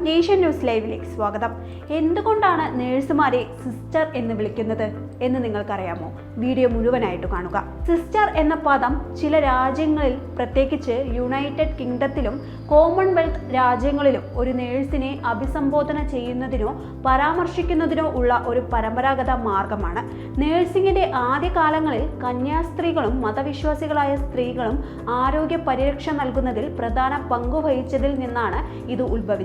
Nation news ലൈവിലേക്ക് സ്വാഗതം. എന്തുകൊണ്ടാണ് നേഴ്സുമാരെ സിസ്റ്റർ എന്ന് വിളിക്കുന്നത് എന്ന് നിങ്ങൾക്കറിയാമോ? വീഡിയോ മുഴുവനായിട്ട് കാണുക. സിസ്റ്റർ എന്ന പദം ചില രാജ്യങ്ങളിൽ പ്രത്യേകിച്ച് യുണൈറ്റഡ് കിങ്ഡത്തിലും കോമൺവെൽത്ത് രാജ്യങ്ങളിലും ഒരു നേഴ്സിനെ അഭിസംബോധന ചെയ്യുന്നതിനോ പരാമർശിക്കുന്നതിനോ ഉള്ള ഒരു പരമ്പരാഗത മാർഗമാണ്. നേഴ്സിംഗിന്റെ ആദ്യകാലങ്ങളിൽ കന്യാസ്ത്രീകളും മതവിശ്വാസികളായ സ്ത്രീകളും ആരോഗ്യ പരിരക്ഷ നൽകുന്നതിൽ പ്രധാന പങ്കുവഹിച്ചതിൽ നിന്നാണ് ഇത് ഉത്ഭവിച്ചത്.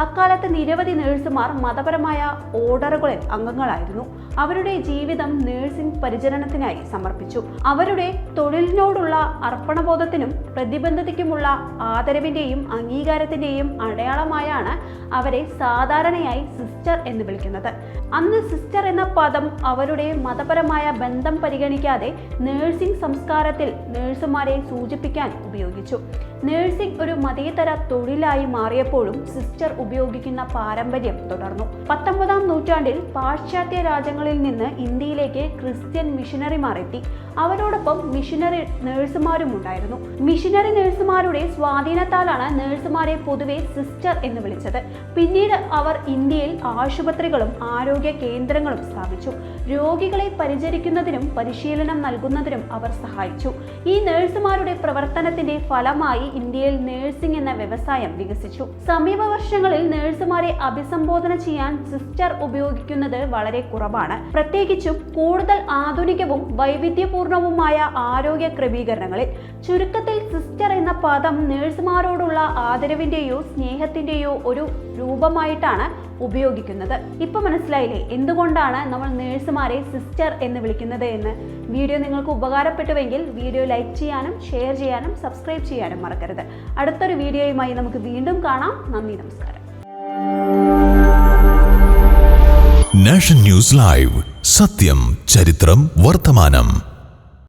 അക്കാലത്ത് നിരവധി നേഴ്സുമാർ മതപരമായ ഓർഡറുകളിൽ അംഗങ്ങളായിരുന്നു. അവരുടെ ജീവിതം നേഴ്സിംഗ് പരിചരണത്തിനായി സമർപ്പിച്ചു. അവരുടെ തൊഴിലിനോടുള്ള അർപ്പണബോധത്തിനും പ്രതിബദ്ധതയ്ക്കുമുള്ള ആദരവിന്റെയും അംഗീകാരത്തിന്റെയും അടയാളമായാണ് അവരെ സാധാരണയായി സിസ്റ്റർ എന്ന് വിളിക്കുന്നത്. അന്ന് സിസ്റ്റർ എന്ന പദം അവരുടെ മതപരമായ ബന്ധം പരിഗണിക്കാതെ നേഴ്സിംഗ് സംസ്കാരത്തിൽ നേഴ്സുമാരെ സൂചിപ്പിക്കാൻ ഉപയോഗിച്ചു. നേഴ്സിംഗ് ഒരു മതേതര തൊഴിലായി മാറിയപ്പോഴും സിസ്റ്റർ ഉപയോഗിക്കുന്ന പാരമ്പര്യം തുടർന്നു. പത്തൊമ്പതാം നൂറ്റാണ്ടിൽ പാശ്ചാത്യ രാജ്യങ്ങളിൽ നിന്ന് ഇന്ത്യയിലേക്ക് ക്രിസ്ത്യൻ മിഷനറിമാർ എത്തി. അവരോടൊപ്പം മിഷനറി നേഴ്സുമാരും ഉണ്ടായിരുന്നു. മിഷനറി നേഴ്സുമാരുടെ സ്വാധീനത്താലാണ് നേഴ്സുമാരെ പൊതുവെ സിസ്റ്റർ എന്ന് വിളിച്ചത്. പിന്നീട് അവർ ഇന്ത്യയിൽ ആശുപത്രികളും ആരോഗ്യ കേന്ദ്രങ്ങളും സ്ഥാപിച്ചു. രോഗികളെ പരിചരിക്കുന്നതിനും പരിശീലനം നൽകുന്നതിനും അവർ സഹായിച്ചു. ഈ നേഴ്സുമാരുടെ പ്രവർത്തനത്തിന്റെ ഫലമായി ഇന്ത്യയിൽ നേഴ്സിംഗ് എന്ന വ്യവസായം വികസിച്ചു. സമീപ വർഷങ്ങളിൽ നഴ്സുമാരെ അഭിസംബോധന ചെയ്യാൻ സിസ്റ്റർ ഉപയോഗിക്കുന്നത് വളരെ കുറവാണ്. പ്രത്യേകിച്ചും കൂടുതൽ ആധുനികവും വൈവിധ്യപൂർണവുമായ ആരോഗ്യ ക്രമീകരണങ്ങളിൽ. ചുരുക്കത്തിൽ സിസ്റ്റർ എന്ന പദം നഴ്സുമാരോടുള്ള ആദരവിന്റെയോ സ്നേഹത്തിന്റെയോ ഒരു രൂപമായിട്ടാണ് ഉപയോഗിക്കുന്നത്. ഇപ്പൊ മനസ്സിലായില്ലേ? എന്തുകൊണ്ടാണ് നമ്മൾ നേഴ്സുമാരെ സിസ്റ്റർ എന്ന് വിളിക്കുന്നത് എന്ന്? വീഡിയോ നിങ്ങൾക്ക് ഉപകാരപ്പെട്ടുവെങ്കിൽ വീഡിയോ ലൈക്ക് ചെയ്യാനും ഷെയർ ചെയ്യാനും സബ്സ്ക്രൈബ് ചെയ്യാനും മറക്കരുത്. അടുത്തൊരു വീഡിയോയുമായി നമുക്ക് വീണ്ടും കാണാം. നന്ദി നമസ്കാരം. News live. സത്യം ചരിത്രം വർത്തമാനം.